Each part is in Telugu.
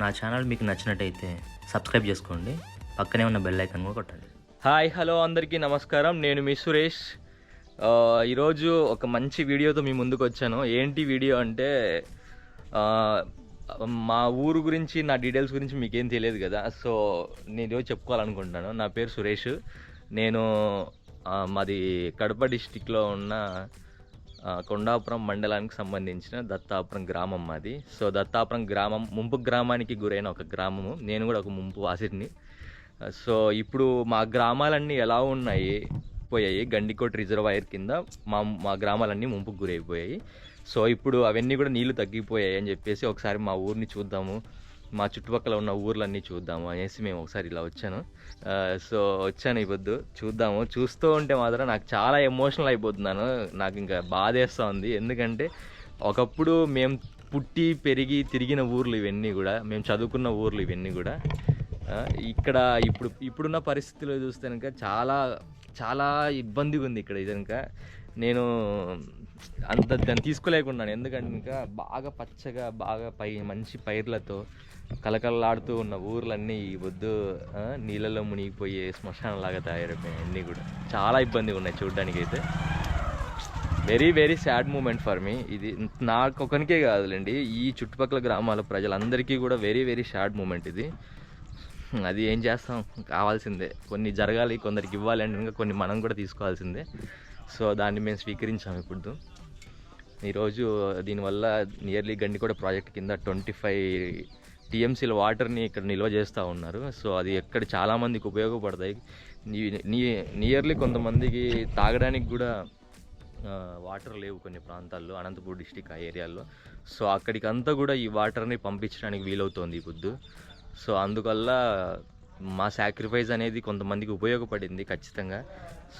నా ఛానల్ మీకు నచ్చినట్టయితే సబ్స్క్రైబ్ చేసుకోండి. పక్కనే ఉన్న బెల్ ఐకాన్ కూడా కొట్టండి. హాయ్ హలో అందరికీ నమస్కారం. నేను మీ సురేష్. ఈరోజు ఒక మంచి వీడియోతో మీ ముందుకు వచ్చాను. ఏంటి వీడియో అంటే మా ఊరు గురించి నా డీటెయిల్స్ గురించి మీకేం తెలియదు కదా. సో నేను ఈరోజు చెప్పుకోవాలనుకుంటున్నాను. నా పేరు సురేష్. నేను మాది కడప డిస్టిక్లో ఉన్న కొండాపురం మండలానికి సంబంధించిన దత్తాపురం గ్రామం మాది. సో దత్తాపురం గ్రామం ముంపు గ్రామానికి గురైన ఒక గ్రామము. నేను కూడా ఒక ముంపు వాసిని సో ఇప్పుడు మా గ్రామాలన్నీ ఎలా ఉన్నాయి? పోయాయి. గండికోట రిజర్వాయర్ కింద మా మా గ్రామాలన్నీ ముంపుకు గురైపోయాయి. సో ఇప్పుడు అవన్నీ కూడా నీళ్ళు తగ్గిపోయాయి అని చెప్పేసి ఒకసారి మా ఊరిని చూద్దాము. మా చుట్టుపక్కల ఉన్న ఊర్లన్నీ చూద్దాము అనేసి మేము ఒకసారి ఇలా వచ్చాను. సో వచ్చాను ఈ పొద్దు చూద్దాము. చూస్తూ ఉంటే మాత్రం నాకు చాలా ఎమోషనల్ అయిపోతున్నాను నాకు ఇంకా బాధేస్తూ ఉంది ఎందుకంటే ఒకప్పుడు మేము పుట్టి పెరిగి తిరిగిన ఊర్లు ఇవన్నీ కూడా మేము చదువుకున్న ఊర్లు ఇవన్నీ కూడా ఇక్కడ ఇప్పుడు ఇప్పుడున్న పరిస్థితిలో చూస్తే కనుక చాలా చాలా ఇబ్బందిగా ఉంది ఇక్కడ ఇది కనుక నేను అంత దాన్ని తీసుకోలేకున్నాను ఎందుకంటే ఇంకా బాగా పచ్చగా బాగా పై మంచి పైర్లతో కలకలలాడుతూ ఉన్న ఊర్లన్నీ ఈ వద్దు నీళ్ళలో మునిగిపోయే శ్మశానంలాగా తయారైపోయాయి అన్నీ కూడా. చాలా ఇబ్బందిగా ఉన్నాయి చూడడానికి అయితే very very sad moment for me ఇది నాకు ఒకరికే కాదులేండి. ఈ చుట్టుపక్కల గ్రామాల ప్రజలందరికీ కూడా వెరీ వెరీ సాడ్ మూమెంట్ ఇది. అది ఏం చేస్తాం? కావాల్సిందే. కొన్ని జరగాలి కొందరికి ఇవ్వాలి అంటే ఇంకా కొన్ని మనం కూడా తీసుకోవాల్సిందే. సో దాన్ని మేము స్వీకరించాం ఇప్పుడు. ఈరోజు దీనివల్ల నియర్లీ గండికోట ప్రాజెక్ట్ కింద ట్వంటీ ఫైవ్ టీఎంసీల వాటర్ని ఇక్కడ నిల్వ చేస్తూ ఉన్నారు. సో అది ఎక్కడ చాలామందికి ఉపయోగపడతాయి. నియర్లీ కొంతమందికి తాగడానికి కూడా వాటర్ లేవు కొన్ని ప్రాంతాల్లో అనంతపూర్ డిస్టిక్ ఆ ఏరియాల్లో. సో అక్కడికి అంతా కూడా ఈ వాటర్ని పంపించడానికి వీలవుతోంది ఈ పొద్దు. సో అందువల్ల మా సాక్రిఫైస్ అనేది కొంతమందికి ఉపయోగపడింది ఖచ్చితంగా.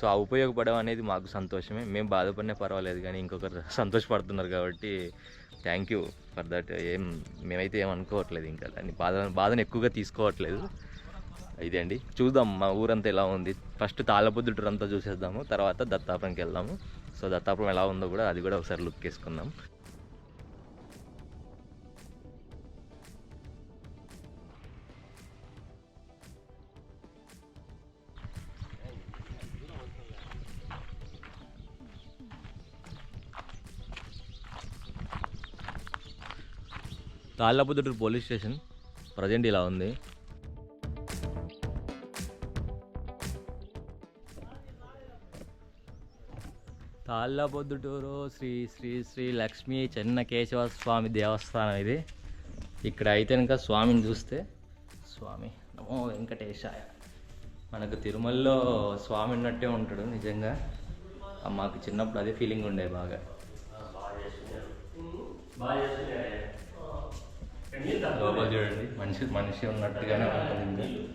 సో ఆ ఉపయోగపడడం అనేది మాకు సంతోషమే. మేము బాధపడినా పర్వాలేదు కానీ ఇంకొకరు సంతోషపడుతున్నారు కాబట్టి థ్యాంక్ యూ ఫర్ దట్ ఏం మేమైతే ఏం అనుకోవట్లేదు ఇంకా. దాన్ని బాధ బాధను ఎక్కువగా తీసుకోవట్లేదు. ఇదే అండి. చూద్దాం మా ఊరంతా ఎలా ఉంది. ఫస్ట్ తాళపొద్దుటూరు అంతా చూసేద్దాము. తర్వాత దత్తాపురంకి వెళ్దాము. సో దత్తాపురం ఎలా ఉందో కూడా అది కూడా ఒకసారి లుక్ వేసుకుందాం తాళ్ళపుదుటూరు పోలీస్ స్టేషన్ ప్రజెంట్ ఇలా ఉంది. తాళ్ళపొద్దుటూరు శ్రీ శ్రీ శ్రీ లక్ష్మీ చెన్నకేశవ స్వామి దేవస్థానం ఇది. ఇక్కడ అయితే ఇంకా స్వామిని చూస్తే స్వామి నమో వెంకటేశాయ. మనకు తిరుమలలో స్వామి ఉన్నట్టే ఉంటాడు నిజంగా. మాకు చిన్నప్పుడు అదే ఫీలింగ్ ఉండే బాగా. లోపల చూడండి. మనిషి మనిషి ఉన్నట్టుగానే ఉంటుంది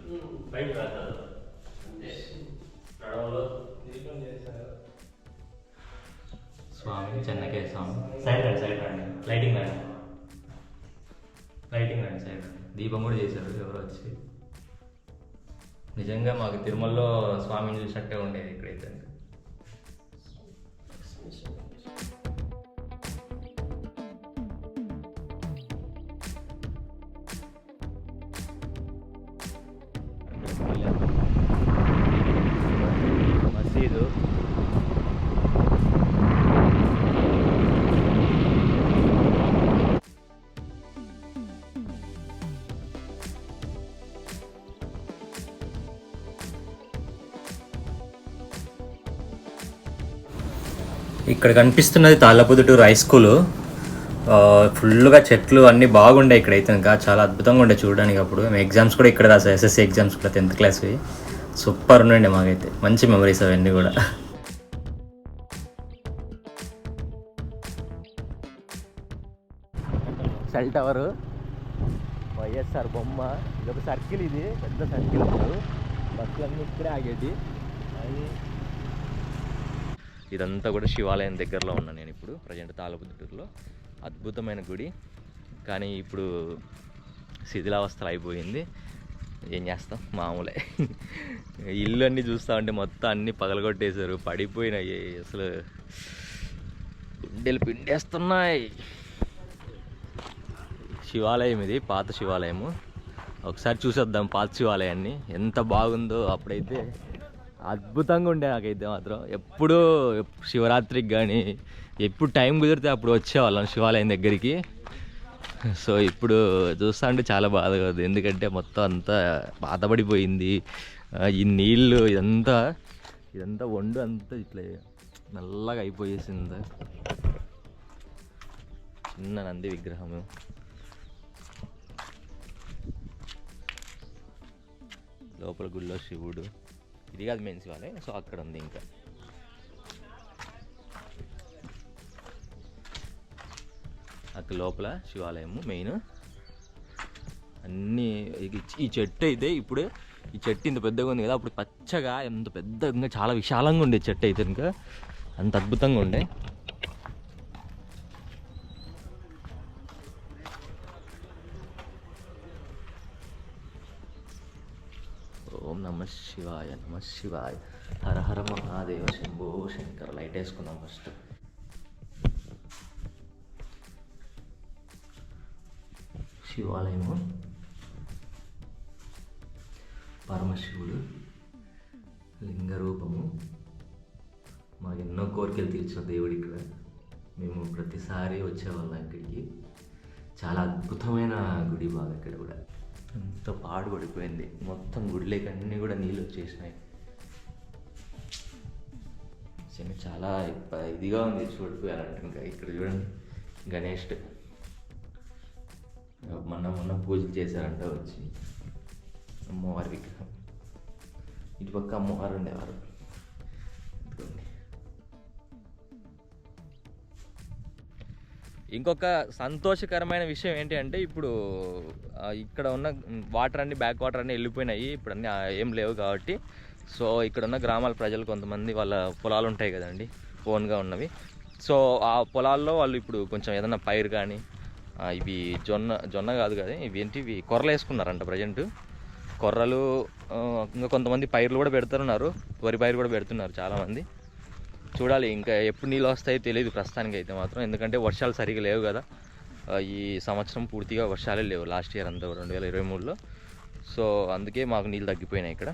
స్వామి చెన్నకే స్వామి. సైడ్ రండి సైడ్ రండి. లైటింగ్ రండి. లైటింగ్ రండి సైడ్ రండి. దీపం కూడా చేశారు ఎవరు వచ్చి. నిజంగా మాకు తిరుమలలో స్వామిని చూసినట్టే ఉండేది ఇక్కడైతే. మసీదు ఇక్కడ కనిపిస్తున్నది తాళ్ళపొద్దుటూరు హై స్కూల్ ఆ, ఫుల్గా చెట్లు అన్నీ బాగుండే ఇక్కడైతే ఇంకా. చాలా అద్భుతంగా ఉండే చూడడానికి అప్పుడు. మేము ఎగ్జామ్స్ కూడా ఇక్కడ రాసాం ఎస్ఎస్సి ఎగ్జామ్స్ కూడా టెన్త్ క్లాస్వి సూపర్ ఉండండి మాకైతే. మంచి మెమరీస్ అవన్నీ కూడా. సెల్ టవర్ వైఎస్ఆర్ బొమ్మ. ఇది ఒక సర్కిల్ ఇది. పెద్ద సర్కిల్ ఇప్పుడు బస్సులన్నీ ఇక్కడే ఆగేది ఇదంతా కూడా శివాలయం దగ్గరలో ఉన్నాను నేను ఇప్పుడు ప్రజెంట్ తాళబుద్ధూరులో అద్భుతమైన గుడి. కానీ ఇప్పుడు శిథిలావస్థలు అయిపోయింది. ఏం చేస్తాం? మామూలే. ఇల్లు అన్నీ చూస్తా ఉంటే మొత్తం అన్నీ పగలగొట్టేశారు. పడిపోయినాయి. అసలు గుండెలు పిండేస్తున్నాయి. శివాలయం ఇది పాత శివాలయము. ఒకసారి చూసేద్దాం పాత శివాలయాన్ని. ఎంత బాగుందో అప్పుడైతే. అద్భుతంగా ఉండే నాకైతే మాత్రం. ఎప్పుడూ శివరాత్రికి కానీ ఎప్పుడు టైం కుదిరితే అప్పుడు వచ్చేవాళ్ళం శివాలయం దగ్గరికి. సో ఇప్పుడు చూస్తా అంటే చాలా బాధగా ఉంది. ఎందుకంటే మొత్తం అంతా పాతబడిపోయింది ఈ నీళ్ళు ఇదంతా ఇదంతా వండు అంతా ఇట్లా నల్లగా అయిపోయేసింది. చిన్న నంది విగ్రహము. లోపల గుళ్ళో శివుడు. ఇది కాదు మెయిన్ శివాలయం సో అక్కడ ఉంది ఇంకా. లోపల శివాలయము మెయిన్ అన్నీ ఈ- చెట్టు అయితే ఇప్పుడు ఈ చెట్టు ఇంత పెద్దగా ఉంది కదా అప్పుడు పచ్చగా ఎంత పెద్ద ఇంకా చాలా విశాలంగా ఉండే చెట్టు అయితే ఇంకా. అంత అద్భుతంగా ఉండే. ఓం నమ శివాయ నమ శివాయ. హర హర మహాదేవ శంభో శంకర. లైట్ వేసుకుందాం ఫస్ట్. శివాలయము. పరమశివుడు లింగ రూపము మాకు ఎన్నో కోరికలు తీర్చిన దేవుడు ఇక్కడ. మేము ప్రతిసారి వచ్చేవాళ్ళం ఇక్కడికి. చాలా అద్భుతమైన గుడి బాగా ఇక్కడ కూడా. ఎంత పాడు పడిపోయింది మొత్తం గుడిలోకి అన్నీ కూడా నీళ్ళు వచ్చేసినాయి. చాలా ఇదిగా ఉంది. చూడిపోయాలంటే ఇంకా ఇక్కడ చూడండి. గణేష్ మొన్న మొన్న పూజలు చేశారంట వచ్చి. అమ్మవారి విగ్రహం. ఇటుపక్క అమ్మవారు ఉండేవారు. ఇంకొక సంతోషకరమైన విషయం ఏంటి అంటే ఇప్పుడు ఇక్కడ ఉన్న వాటర్ అన్ని బ్యాక్ వాటర్ అన్ని వెళ్ళిపోయినాయి. ఇప్పుడు అన్నీ ఏం లేవు కాబట్టి. సో ఇక్కడ ఉన్న గ్రామాల ప్రజలు కొంతమంది వాళ్ళ పొలాలు ఉంటాయి కదండి. ఓన్గా ఉన్నవి. సో ఆ పొలాల్లో వాళ్ళు ఇప్పుడు కొంచెం ఏదైనా పైరు కానీ ఇవి జొన్న జొన్న కాదు కదా ఇవి ఏంటి ఇవి కొర్రలు వేసుకున్నారంట ప్రజెంట్. కొర్రలు ఇంకా కొంతమంది పైర్లు కూడా పెడుతున్నారు. వరి పైరు కూడా పెడుతున్నారు చాలామంది. చూడాలి ఇంకా ఎప్పుడు నీళ్ళు వస్తాయో తెలియదు ప్రస్తుతానికి అయితే మాత్రం. ఎందుకంటే వర్షాలు సరిగా లేవు కదా. ఈ సంవత్సరం పూర్తిగా వర్షాలే లేవు. లాస్ట్ ఇయర్ అంతా రెండు వేల ఇరవై మూడులో. సో అందుకే మాకు నీళ్ళు తగ్గిపోయినాయి ఇక్కడ.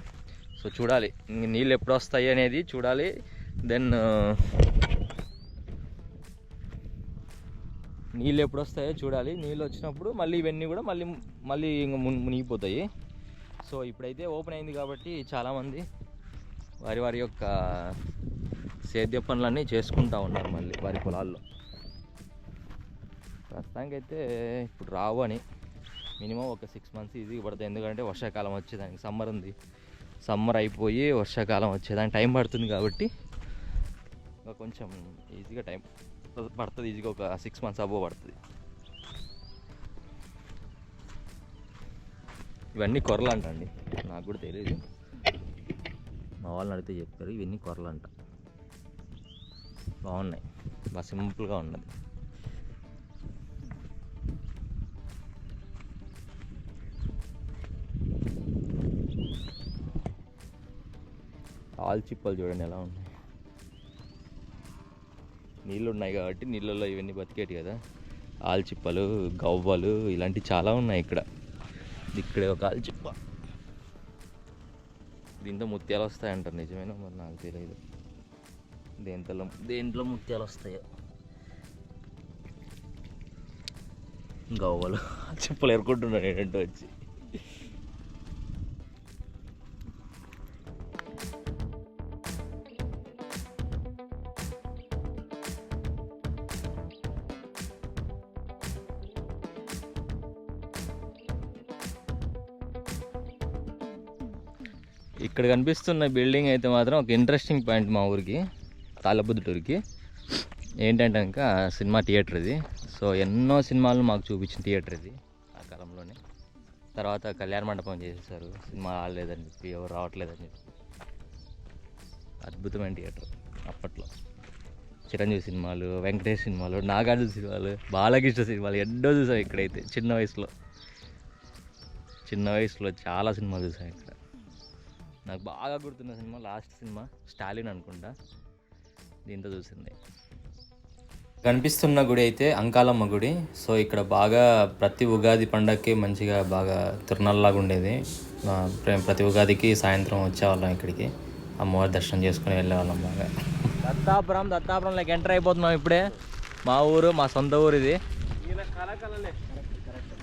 సో చూడాలి నీళ్ళు ఎప్పుడు వస్తాయి అనేది చూడాలి. దెన్ నీళ్ళు ఎప్పుడు వస్తాయో చూడాలి. నీళ్ళు వచ్చినప్పుడు మళ్ళీ ఇవన్నీ కూడా మళ్ళీ మళ్ళీ ఇంకా మునిగిపోతాయి. సో ఇప్పుడైతే ఓపెన్ అయింది కాబట్టి చాలామంది వారి వారి యొక్క సేద్య పనులన్నీ చేసుకుంటా ఉన్నారు మళ్ళీ వారి పొలాల్లో. ప్రస్తుతానికైతే ఇప్పుడు రావు అని మినిమం ఒక సిక్స్ మంత్స్ ఈజీగా పడుతుంది ఎందుకంటే వర్షాకాలం వచ్చేదానికి సమ్మర్ ఉంది. సమ్మర్ అయిపోయి వర్షాకాలం వచ్చేదానికి టైం పడుతుంది కాబట్టి ఇంకా కొంచెం ఈజీగా టైం పడుతుంది ఈజీగా ఒక సిక్స్ మంత్స్ అబో పడుతుంది. ఇవన్నీ కొరలు అంట అండి నాకు కూడా తెలియదు మా వాళ్ళని అడిగితే చెప్తారు ఇవన్నీ కొరలు అంట బాగున్నాయి బాగా సింపుల్గా ఉన్నది. ఆల్చిప్పలు చూడండి ఎలా ఉన్నాయి. నీళ్ళు ఉన్నాయి కాబట్టి నీళ్ళల్లో ఇవన్నీ బతికేటి కదా. ఆల్చిప్పలు గవ్వలు ఇలాంటివి చాలా ఉన్నాయి ఇక్కడ. ఇక్కడే ఒక ఆల్చిప్ప. దీంతో ముత్యాలు వస్తాయంటారు నిజమేనా? మరి నాకు తెలియదు దేంట్లో దేంట్లో ముత్యాలు వస్తాయో. గవ్వలు చెప్పులు ఎరుకుంటున్నాడు ఏంటంటే వచ్చి. ఇక్కడ కనిపిస్తున్న బిల్డింగ్ అయితే మాత్రం ఒక ఇంట్రెస్టింగ్ పాయింట్ మా ఊరికి తాళబుద్దుటూరికి ఏంటంటే ఇంకా సినిమా థియేటర్ ఇది. సో ఎన్నో సినిమాలు మాకు చూపించిన థియేటర్ ఇది ఆ కాలంలోనే. తర్వాత కళ్యాణ మండపం చేసేసారు. సినిమా రాలేదని చెప్పి ఎవరు రావట్లేదని చెప్పి. అద్భుతమైన థియేటర్ అప్పట్లో. చిరంజీవి సినిమాలు వెంకటేష్ సినిమాలు నాగార్జున సినిమాలు బాలకృష్ణ సినిమాలు ఎన్నో చూసాం ఇక్కడైతే చిన్న వయసులో. చిన్న వయసులో చాలా సినిమాలు చూసాం ఇక్కడ. నాకు బాగా గుర్తున్న సినిమా లాస్ట్ సినిమా స్టాలిన్ అనుకుంటా. దీంతో చూసింది. కనిపిస్తున్న గుడి అయితే అంకాలమ్మ గుడి. సో ఇక్కడ బాగా ప్రతి ఉగాది పండగకి మంచిగా బాగా తిరునాళ్ళలాగా ఉండేది. ప్రతి ఉగాదికి సాయంత్రం వచ్చేవాళ్ళం ఇక్కడికి. అమ్మవారి దర్శనం చేసుకుని వెళ్ళేవాళ్ళం బాగా. దత్తాపురం దత్తాపురంలోకి ఎంటర్ అయిపోతున్నాం ఇప్పుడే. మా ఊరు మా సొంత ఊరు ఇది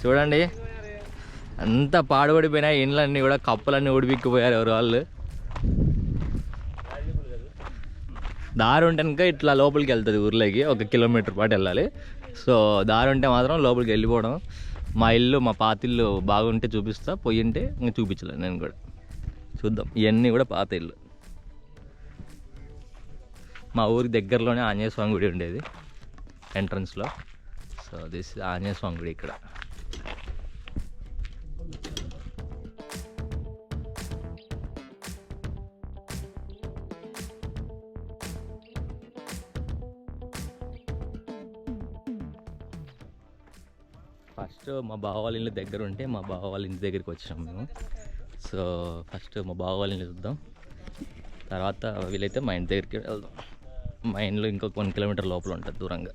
చూడండి. అంత పాడుపడిపోయినా ఇండ్లన్నీ కూడా కప్పులన్నీ ఉడిపిక్కిపోయారు ఎవరు వాళ్ళు. దారి ఉంటే కనుక ఇట్లా లోపలికి వెళ్తుంది ఊర్లోకి ఒక కిలోమీటర్ పాటు వెళ్ళాలి. సో దారి ఉంటే మాత్రం లోపలికి వెళ్ళిపోవడం. మా ఇల్లు మా పాత ఇల్లు బాగుంటే చూపిస్తా పోయింటే ఇంకా చూపించలేదు నేను కూడా. చూద్దాం ఇవన్నీ కూడా పాత ఇల్లు. మా ఊరి దగ్గరలోనే ఆంజనేయ స్వామి గుడి ఉండేది ఎంట్రన్స్లో సో దిస్ ఆంజనేయ స్వామి గుడి ఇక్కడ. ఫస్ట్ మా బావ వాళ్ళ ఇల్లు దగ్గర ఉంటే మా బావ వాళ్ళ ఇంటి దగ్గరికి వచ్చాం మేము. సో ఫస్ట్ మా బావ వాళ్ళ ఇల్లు చూద్దాం. తర్వాత వీలైతే మా ఇంటి దగ్గరికి వెళ్దాం. మా ఇంట్లో ఇంకొక వన్ కిలోమీటర్ లోపల ఉంటుంది దూరంగా.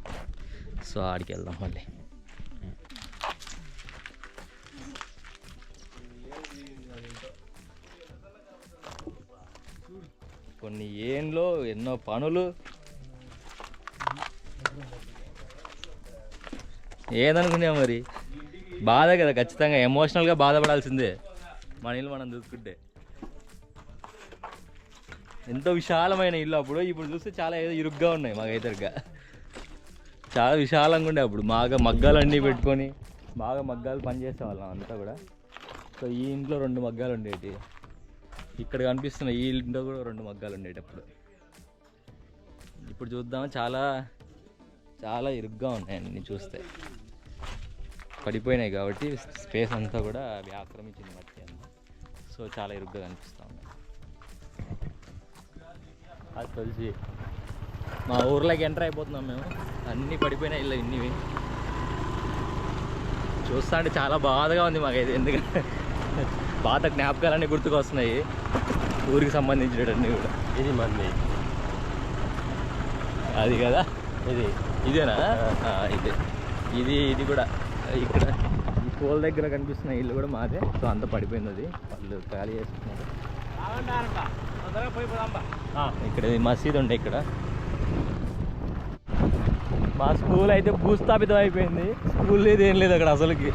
సో ఆడికి వెళ్దాం మళ్ళీ. కొన్ని ఏండ్లో ఎన్నో పనులు. ఏదనుకున్నావు మరి? బాధ కదా ఖచ్చితంగా. ఎమోషనల్గా బాధపడాల్సిందే. మన ఇల్లు మనం చూసుకుంటే. ఎంతో విశాలమైన ఇల్లు అప్పుడు. ఇప్పుడు చూస్తే చాలా ఏదో ఇరుగ్గా ఉన్నాయి మాకైతేగా చాలా విశాలంగా ఉండే అప్పుడు. బాగా మగ్గాలు అన్నీ పెట్టుకొని బాగా మగ్గాలు పనిచేసే వాళ్ళం అంతా కూడా. సో ఈ ఇంట్లో రెండు మగ్గాలు ఉండేవి ఇక్కడ కనిపిస్తున్న ఈ ఇంట్లో కూడా రెండు మగ్గాలు ఉండేటప్పుడు. అప్పుడు ఇప్పుడు చూద్దాం చాలా చాలా ఇరుగ్గా ఉన్నాయి అన్ని చూస్తే. పడిపోయినాయి కాబట్టి స్పేస్ అంతా కూడా అవి ఆక్రమించింది మట్టి అంతా. సో చాలా ఇరుగ్గా కనిపిస్తూ ఉన్నాయి అది తెలిసి మా ఊర్లోకి ఎంటర్ అయిపోతున్నాం మేము. అన్నీ పడిపోయినాయి ఇల్లు ఇన్నివి. చూస్తా అంటే చాలా బాధగా ఉంది మాకైతే. ఎందుకంటే పాత జ్ఞాపకాలన్నీ గుర్తుకొస్తున్నాయి. ఊరికి సంబంధించినవన్నీ కూడా. ఇది మంది అది కదా? ఇది. ఇదేనా? ఆ, ఇదే. ఇది ఇది కూడా. ఇక్కడ ఈ పోల్ దగ్గర కనిపిస్తున్న ఇల్లు కూడా మాదే. సో అంత పడిపోయింది అది. వాళ్ళు ఖాళీ చేసుకున్నారు. ఇక్కడ మసీద్ ఉండే ఇక్కడ. మా స్కూల్ అయితే భూస్థాపితం అయిపోయింది. స్కూల్ లేదు ఏం లేదు అక్కడ అసలుకి.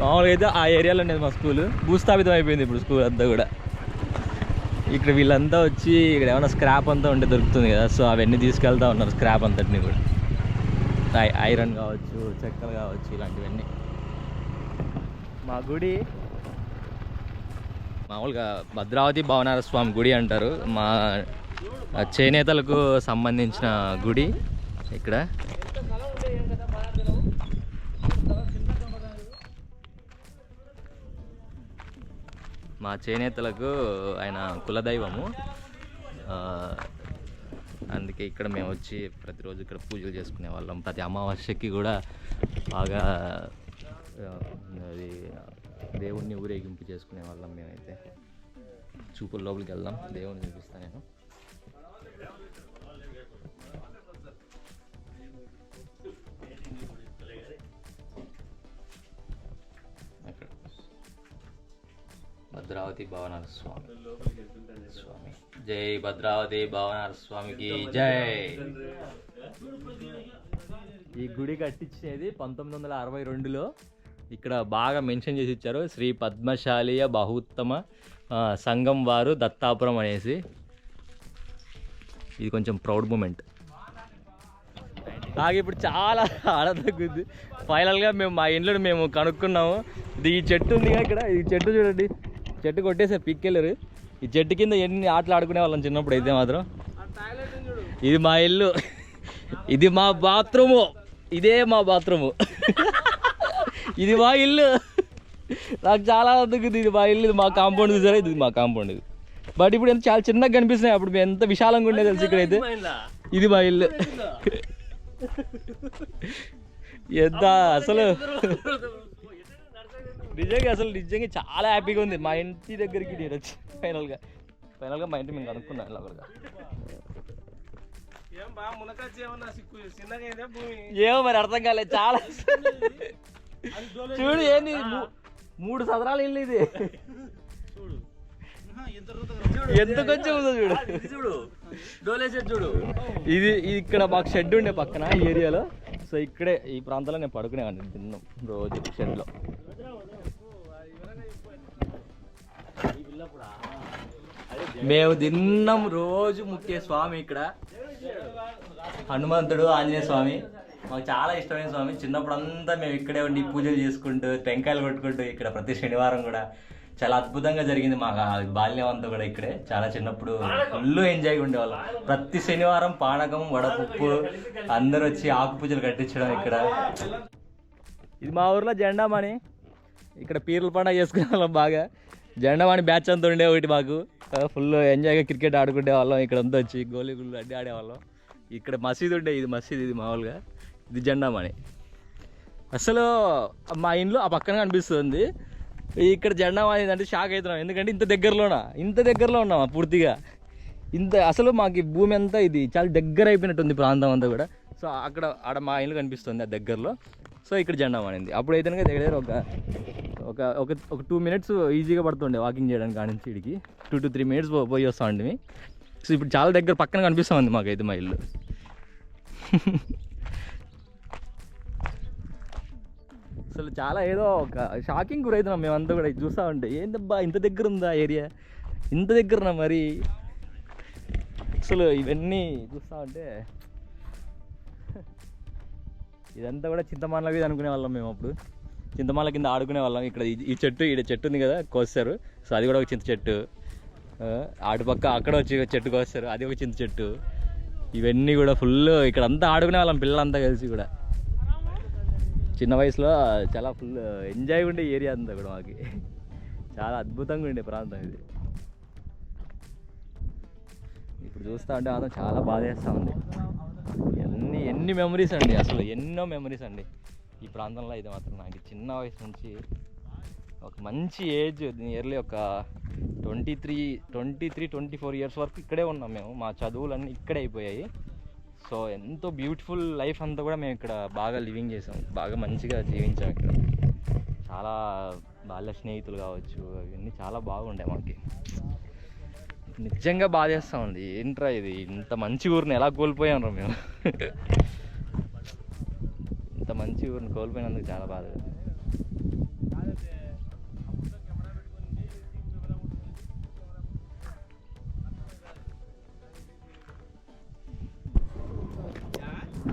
మామూలుగా అయితే ఆ ఏరియాలో ఉండేది మా స్కూల్. భూస్థాపితం అయిపోయింది ఇప్పుడు స్కూల్ అంతా కూడా. ఇక్కడ వీళ్ళంతా వచ్చి ఇక్కడ ఏమైనా స్క్రాప్ అంతా ఉంటే దొరుకుతుంది కదా. సో అవన్నీ తీసుకెళ్తా ఉన్నారు స్క్రాప్ అంతటిని కూడా. ఐరన్ కావచ్చు చెక్కలు కావచ్చు ఇలాంటివన్నీ. మా గుడి? మామూలుగా భద్రావతి భవనార స్వామి గుడి అంటారు. మా చేనేతలకు సంబంధించిన గుడి ఇక్కడ. మా చేనేతలకు ఆయన కులదైవము. అందుకే ఇక్కడ మేము వచ్చి ప్రతిరోజు ఇక్కడ పూజలు చేసుకునే వాళ్ళం. ప్రతి అమావాస్యకి కూడా బాగా అది దేవుణ్ణి ఊరేగింపు చేసుకునే వాళ్ళం మేమైతే. చూపుల లోపలికి వెళ్దాం. దేవుణ్ణి చూపిస్తాను నేను. భద్రావతి భవనాల స్వామి. స్వామి. జై భద్రావతి భవనార స్వామికి జై ఈ గుడి కట్టించేది పంతొమ్మిది వందల అరవై రెండులో. ఇక్కడ బాగా మెన్షన్ చేసి ఇచ్చారు శ్రీ పద్మశాలియ బహుత్తమ సంఘం వారు దత్తాపురం అనేసి. ఇది కొంచెం ప్రౌడ్ మూమెంట్. నాకు ఇప్పుడు చాలా ఆడ తగ్గుద్ది ఫైనల్గా మేము మా ఇంట్లో మేము కనుక్కున్నాము. ఇది ఈ చెట్టు ఉంది ఇక్కడ ఈ చెట్టు చూడండి. చెట్టు కొట్టేసే పిక్కెళ్ళరు. ఈ చెట్టు కింద ఎన్ని ఆటలు ఆడుకునే వాళ్ళం చిన్నప్పుడు అయితే మాత్రం? ఇది మా ఇల్లు. ఇది మా బాత్రూము. ఇదే మా బాత్రూము. ఇది మా ఇల్లు. నాకు చాలా అద్దుకుంది ఇది మా ఇల్లు ఇది మా కాంపౌండ్ చూసారా? ఇది మా కాంపౌండ్ ఇది. బట్ ఇప్పుడు ఎంత చాలా చిన్నగా కనిపిస్తున్నాయి. అప్పుడు మేము ఎంత విశాలంగా ఉండేది తెలుసు ఇక్కడైతే ఇది మా ఇల్లు. ఎంత అసలు నిజంగా అసలు నిజంగా చాలా హ్యాపీగా ఉంది. మా ఇంటి దగ్గరికి నేను వచ్చి ఫైనల్గా ఫైనల్గా మా ఇంటి మేము కనుక్కున్నాను భూమి? ఏమో మరి అర్థం కాలేదు. చాలా చూడు ఏంది మూడు సదరాలు ఇల్లు ఇది. చూడు. ఎంత కొంచెం ఉందో చూడు. చూడు. ఇది ఇది ఇక్కడ మాకు షెడ్ ఉండే పక్కన ఈ ఏరియాలో. సో ఇక్కడే ఈ ప్రాంతంలో నేను పడుకునేవాడిని తిన్నాం రోజు షెడ్లో. మేము తిన్నాం రోజు ముఖ్య స్వామి ఇక్కడ. హనుమంతుడు ఆంజనేయ స్వామి. మాకు చాలా ఇష్టమైన స్వామి. చిన్నప్పుడు అంతా మేము ఇక్కడే ఉండి పూజలు చేసుకుంటూ టెంకాయలు కొట్టుకుంటూ ఇక్కడ ప్రతి శనివారం కూడా చాలా అద్భుతంగా జరిగింది. మాకు బాల్యం అంతా కూడా ఇక్కడే. చాలా చిన్నప్పుడు ఫుల్ ఎంజాయ్ ఉండేవాళ్ళం. ప్రతి శనివారం పానకం వడపప్పు అందరూ వచ్చి ఆకు పూజలు కట్టించడం ఇక్కడ. ఇది మా ఊర్లో జెండామణి. ఇక్కడ పీర్ల పండుగ చేసుకునే వాళ్ళం బాగా. జెండామణి బ్యాచ్ అంతా ఉండే ఒకటి మాకు. ఫుల్ ఎంజాయ్గా క్రికెట్ ఆడుకునే వాళ్ళం. ఇక్కడ అంతా వచ్చి గోలీ గుళ్ళు అడ్డి ఆడేవాళ్ళం. ఇక్కడ మసీదు ఉండే ఇది మసీదు ఇది మామూలుగా. ఇది జెండామణి. అసలు మా ఇంట్లో ఆ పక్కన కనిపిస్తుంది. ఇక్కడ జెండా మాది అంటే షాక్ అవుతున్నాం. ఎందుకంటే ఇంత దగ్గరలోనా? ఇంత దగ్గరలో ఉన్నామా పూర్తిగా. ఇంత అసలు మాకు భూమి అంతా ఇది చాలా దగ్గర అయిపోయినట్టుంది ప్రాంతం అంతా కూడా. సో అక్కడ ఆడ మా ఇల్లు కనిపిస్తుంది ఆ దగ్గరలో. సో ఇక్కడ జెండా మానింది అప్పుడు అయితే దగ్గర దగ్గర ఒక ఒక ఒక ఒక టూ మినిట్స్ ఈజీగా పడుతుండే వాకింగ్ చేయడానికి కాడి నుంచి ఇడికి. టూ టు త్రీ మినిట్స్ పోయి వస్తా ఉండి సో ఇప్పుడు చాలా దగ్గర పక్కన కనిపిస్తూ ఉంది మాకైతే మా ఇల్లు. అసలు చాలా ఏదో ఒక షాకింగ్ గురవుతున్నాం మేమంతా కూడా చూస్తూ ఉంటే. ఏందబ్బా ఇంత దగ్గర ఉందా ఏరియా ఇంత దగ్గరనా మరి? అసలు ఇవన్నీ చూస్తూ ఉంటే. ఇదంతా కూడా చింతమాల అనుకునే వాళ్ళం మేము అప్పుడు. చింతమాల కింద ఆడుకునే వాళ్ళం. ఇక్కడ ఈ- చెట్టు ఈ చెట్టు ఉంది కదా కోస్తారు. సో అది కూడా ఒక చింత చెట్టు. ఆ, ఆటుపక్క అక్కడ వచ్చి చెట్టు కోస్తారు. అది ఒక చింత చెట్టు. ఇవన్నీ కూడా ఫుల్ ఇక్కడ అంతా ఆడుకునే వాళ్ళం పిల్లలంతా కలిసి కూడా. చిన్న వయసులో చాలా ఫుల్ ఎంజాయ్ ఉండే ఏరియా అంతా కూడా మాకు. చాలా అద్భుతంగా ఉండే ప్రాంతం ఇది. ఇప్పుడు చూస్తా ఉంటే మాత్రం చాలా బాధ చేస్తూ ఉంది. ఎన్ని ఎన్ని మెమరీస్ అండి అసలు. ఎన్నో మెమరీస్ అండి. ఈ ప్రాంతంలో అయితే మాత్రం నాకు చిన్న వయసు నుంచి ఒక మంచి ఏజ్ నియర్లీ ఒక twenty three twenty three twenty four years వరకు ఇక్కడే ఉన్నాం మేము. మా చదువులన్నీ ఇక్కడే అయిపోయాయి. సో ఎంతో బ్యూటిఫుల్ లైఫ్ అంతా కూడా మేము ఇక్కడ బాగా లివింగ్ చేసాం. బాగా మంచిగా జీవించాం ఇక్కడ. చాలా బాల్య స్నేహితులు కావచ్చు అవన్నీ చాలా బాగుండే మాకు. నిజంగా బాధేస్తా ఉంది. ఏంట్రా ఇది? ఇంత మంచి ఊరిని ఎలా కోల్పోయాం రా మేము? మంచి ఊరిని కోల్పోయినందుకు చాలా బాధ.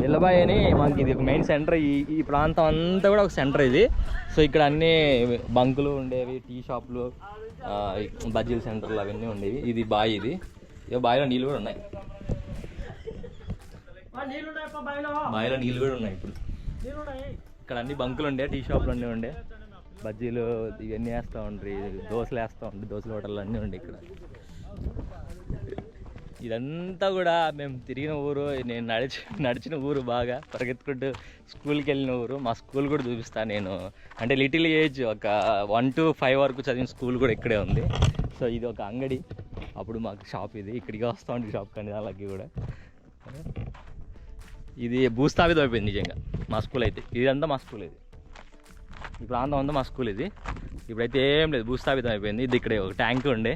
ఎల్లబాయ్ అని మనకి ఇది ఒక మెయిన్ సెంటర్. ఈ ఈ ప్రాంతం అంతా కూడా ఒక సెంటర్ ఇది. సో ఇక్కడ అన్ని బంకులు ఉండేవి టీ షాపులు బజ్జీల సెంటర్లు అవన్నీ ఉండేవి. ఇది బాయ్ ఇది. ఇక బావిలో నీళ్ళు కూడా ఉన్నాయి. బావిలో నీళ్ళు కూడా ఉన్నాయి ఇప్పుడు. ఇక్కడ అన్ని బంకులు ఉండే టీ షాపులు అన్నీ ఉండే. బజ్జీలు ఇవన్నీ వేస్తూ ఉండ్రి దోశలు వేస్తూ ఉండే దోశల హోటళ్ళు అన్నీ ఉండే ఇక్కడ. ఇదంతా కూడా మేము తిరిగిన ఊరు నేను నడిచి నడిచిన ఊరు బాగా పరిగెత్తుకుంటూ స్కూల్కి వెళ్ళిన ఊరు. మా స్కూల్ కూడా చూపిస్తాను నేను. అంటే లిటిల్ ఏజ్ ఒక వన్ టు ఫైవ్ వరకు చదివిన స్కూల్ కూడా ఇక్కడే ఉంది. సో ఇది ఒక అంగడి. అప్పుడు మాకు షాప్ ఇది. ఇక్కడికి వస్తూ ఉంటుంది షాప్ కానీ అలాగే కూడా. ఇది భూస్థాపితం అయిపోయింది నిజంగా. మా స్కూల్ అయితే. ఇదంతా మా స్కూల్ ఇది. ఈ ప్రాంతం అంతా మా స్కూల్ ఇది. ఇప్పుడైతే ఏం లేదు భూస్థాపితం అయిపోయింది. ఇది ఇక్కడే ఒక ట్యాంక్ ఉండే.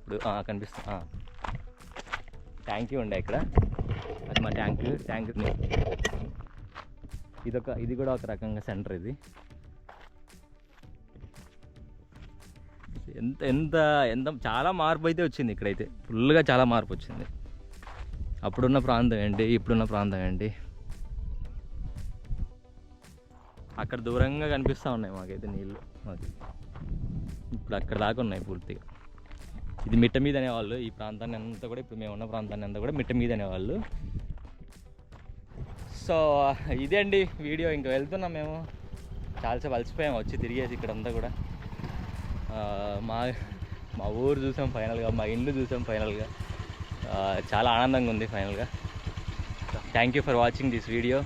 ఇప్పుడు కనిపిస్తుంది ట్యాంక్ ట్యాంకీ ఉండే ఇక్కడ. అది మా ట్యాంక్ ట్యాంక్ ఇదొక ఇది కూడా ఒక రకంగా సెంటర్ ఇది. ఎంత ఎంత ఎంత చాలా మార్పు అయితే వచ్చింది ఇక్కడైతే. ఫుల్గా చాలా మార్పు వచ్చింది. అప్పుడున్న ప్రాంతం ఏంటి? ఇప్పుడున్న ప్రాంతం ఏంటి? అక్కడ దూరంగా కనిపిస్తూ ఉన్నాయి మాకైతే నీళ్ళు. మాకు ఇప్పుడు అక్కడ దాకా ఉన్నాయి పూర్తిగా. ఇది మిట్ట మీద అనేవాళ్ళు ఈ ప్రాంతాన్ని అంతా కూడా ఇప్పుడు మేము ఉన్న ప్రాంతాన్ని అంతా కూడా మిట్ట మీద అనేవాళ్ళు సో ఇదే అండి వీడియో. ఇంకా వెళ్తున్నాం మేము. చాలాసేపు అలసిపోయాం వచ్చి తిరిగేసి ఇక్కడంతా కూడా. మా మా ఊరు చూసాం ఫైనల్గా మా ఇల్లు చూసాం ఫైనల్గా. చాలా ఆనందంగా ఉంది ఫైనల్గా. Thank you for watching this video.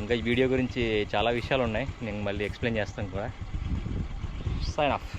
ఇంకా ఈ వీడియో గురించి చాలా విషయాలు ఉన్నాయి. నేను మళ్ళీ ఎక్స్ప్లెయిన్ చేస్తాను కూడా. Sign of